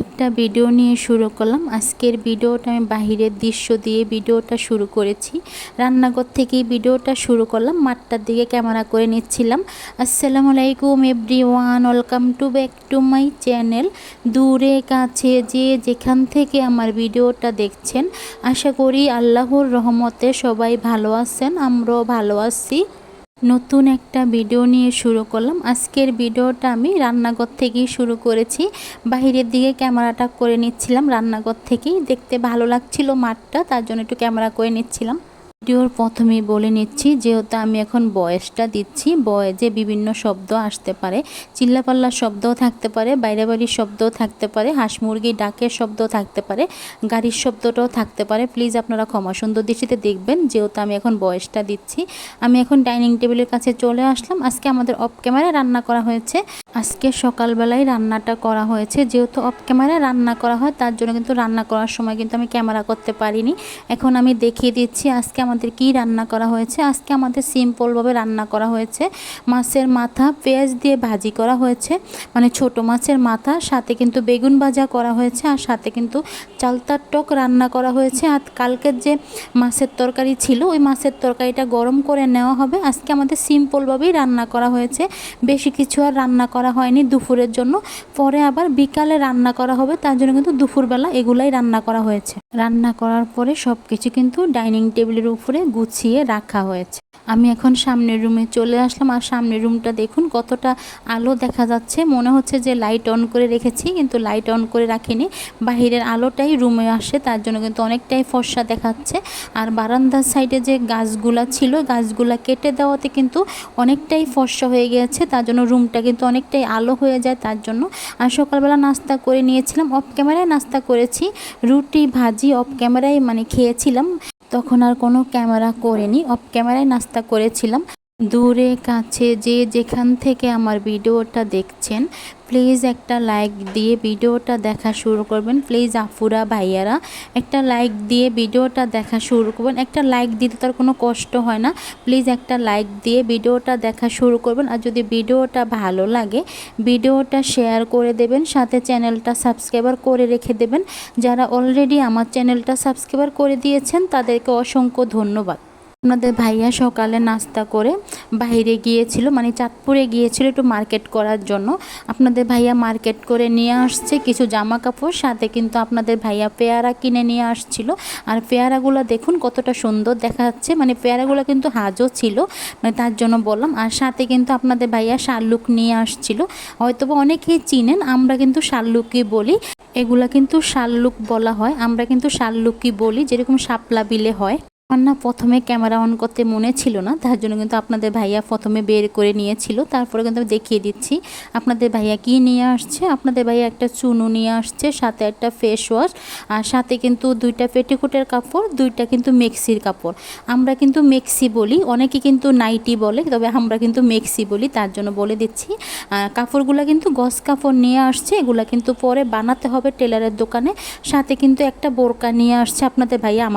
একটা ভিডিও নিয়ে শুরু করলাম। আজকের ভিডিওটা আমি বাহিরের দৃশ্য দিয়ে ভিডিওটা শুরু করেছি। রান্নাঘর থেকেই ভিডিওটা শুরু করলাম। মাঠটার দিকে ক্যামেরা করে নিচ্ছিলাম। আসসালামু আলাইকুম every one welcome to back to my channel. দূরে, কাছে যে যেখান থেকে আমার ভিডিওটা দেখছেন, আশা করি আল্লাহর রহমতে সবাই ভালো আছেন, আমরাও ভালো আছি। নতুন একটা ভিডিও নিয়ে শুরু করলাম। আজকের ভিডিওটা আমি রান্নাঘর থেকেই শুরু করেছি। বাহিরের দিকে ক্যামেরাটা করে নিচ্ছিলাম রান্নাঘর থেকেই। দেখতে ভালো লাগছিল মাঠটা, তার জন্য একটু ক্যামেরা করে নিচ্ছিলাম। ভিডিওর প্রথমেই বলে নিচ্ছি, যেহেতু আমি এখন বয়সটা দিচ্ছি, বয়েজে বিভিন্ন শব্দ আসতে পারে। চিল্লাপাল্লার শব্দও থাকতে পারে বাইরে বাড়ির শব্দও থাকতে পারে, হাঁস মুরগি ডাকের শব্দ থাকতে পারে, গাড়ির শব্দটাও থাকতে পারে। প্লিজ আপনারা ক্ষমা সুন্দর দৃষ্টিতে দেখবেন, যেহেতু আমি এখন বয়সটা দিচ্ছি। আমি এখন ডাইনিং টেবিলের কাছে চলে আসলাম। আজকে আমাদের অফ ক্যামেরায় রান্না করা হয়েছে। আজকে সকালবেলায় রান্নাটা করা হয়েছে। যেহেতু অফ ক্যামেরায় রান্না করা হয়, তার জন্য কিন্তু রান্না করার সময় কিন্তু আমি ক্যামেরা করতে পারিনি। এখন আমি দেখিয়ে দিচ্ছি, আজকে আমাদের কি রান্না করা হয়েছে? আজকে আমাদের সিম্পলভাবে রান্না করা হয়েছে। মাছের মাথা পেঁয়াজ দিয়ে ভাজি করা হয়েছে। মানে ছোট মাছের মাথা, সাথে কিন্তু বেগুন ভাজা করা হয়েছে আর সাথে কিন্তু চালতার টক রান্না করা হয়েছে। আর কালকের যে মাছের তরকারি ছিল, ওই মাছের তরকারিটা গরম করে নেওয়া হবে। আজকে আমাদের সিম্পলভাবেই রান্না করা হয়েছে। বেশি কিছু আর রান্না করা হয়নি দুপুরের জন্য। পরে আবার বিকালে রান্না করা হবে, তার জন্য কিন্তু দুপুরবেলা এগুলাই রান্না করা হয়েছে। রান্না করার পরে সব কিছু কিন্তু ডাইনিং টেবিলের উপরে গুছিয়ে রাখা হয়েছে। আমি এখন সামনের রুমে চলে আসলাম আর সামনের রুমটা দেখুন কতটা আলো দেখা যাচ্ছে। মনে হচ্ছে যে লাইট অন করে রেখেছি কিন্তু লাইট অন করে রাখিনি। বাহিরের আলোটাই রুমে আসে, তার জন্য কিন্তু অনেকটাই ফর্সা দেখাচ্ছে। আর বারান্দার সাইডে যে গাছগুলা ছিল, গাছগুলা কেটে দেওয়াতে কিন্তু অনেকটাই ফর্সা হয়ে গেছে তার জন্য রুমটা কিন্তু অনেকটাই আলো হয়ে যায় তার জন্য। আর সকালবেলা নাস্তা করে নিয়েছিলাম অফ ক্যামেরায় নাস্তা করেছি। রুটি, ভাজি অফ ক্যামেরায় মানে খেয়েছিলাম। তখন আর কোনো ক্যামেরা করিনি। অফ ক্যামেরায় নাস্তা করেছিলাম। দূরে, কাছে যে যেখান থেকে আমার ভিডিওটা দেখছেন প্লিজ একটা লাইক দিয়ে ভিডিওটা দেখা শুরু করবেন। প্লিজ আফুরা ভাইয়ারা, একটা লাইক দিয়ে ভিডিওটা দেখা শুরু করবেন। একটা লাইক দিতে তার কোনো কষ্ট হয় না। প্লিজ একটা লাইক দিয়ে ভিডিওটা দেখা শুরু করবেন। আর যদি ভিডিওটা ভালো লাগে, ভিডিওটা শেয়ার করে দেবেন। সাথে চ্যানেলটা সাবস্ক্রাইবার করে রেখে দেবেন। যারা অলরেডি আমার চ্যানেলটা সাবস্ক্রাইবার করে দিয়েছেন, তাদেরকে অসংখ্য ধন্যবাদ। আপনাদের ভাইয়া সকালে নাস্তা করে বাইরে গিয়েছিল মানে চাঁদপুরে গিয়েছিল একটু মার্কেট করার জন্য। আপনাদের ভাইয়া মার্কেট করে নিয়ে আসছে কিছু জামা কাপড় সাথে কিন্তু আপনাদের ভাইয়া পেয়ারা কিনে নিয়ে আসছিল। আর পেয়ারাগুলো দেখুন কতটা সুন্দর দেখা যাচ্ছে মানে পেয়ারাগুলো কিন্তু হাজও ছিল মানে তার জন্য বললাম। আর সাথে কিন্তু আপনাদের ভাইয়া শালুক নিয়ে আসছিল। হয়তো বা অনেকেই চিনেন, আমরা কিন্তু শালুকই বলি। এগুলা কিন্তু শালুক বলা হয়, আমরা কিন্তু শালুকই বলি, যেরকম শাপলা বিলে হয়। আমার না, প্রথমে ক্যামেরা অন করতে মনে ছিল না, তার জন্য কিন্তু আপনাদের ভাইয়া প্রথমে বের করে নিয়েছিল, তারপরে কিন্তু আমি দেখিয়ে দিচ্ছি। আপনাদের ভাইয়া কি নিয়ে আসছে? আপনাদের ভাইয়া একটা চুনু নিয়ে আসছে, সাথে একটা ফেস ওয়াশ আর সাথে কিন্তু দুইটা পেটিকোটের কাপড়, দুইটা কিন্তু মেক্সির কাপড়। আমরা কিন্তু মেক্সি বলি, অনেকে কিন্তু নাইটি বলে, তবে আমরা কিন্তু মেক্সি বলি, তার জন্য বলে দিচ্ছি। কাপড়গুলো কিন্তু গস কাপড় নিয়ে আসছে, এগুলো কিন্তু পরে বানাতে হবে টেলারের দোকানে, সাথে কিন্তু একটা বোরকা নিয়ে আসছে আপনাদের ভাইয়া আমার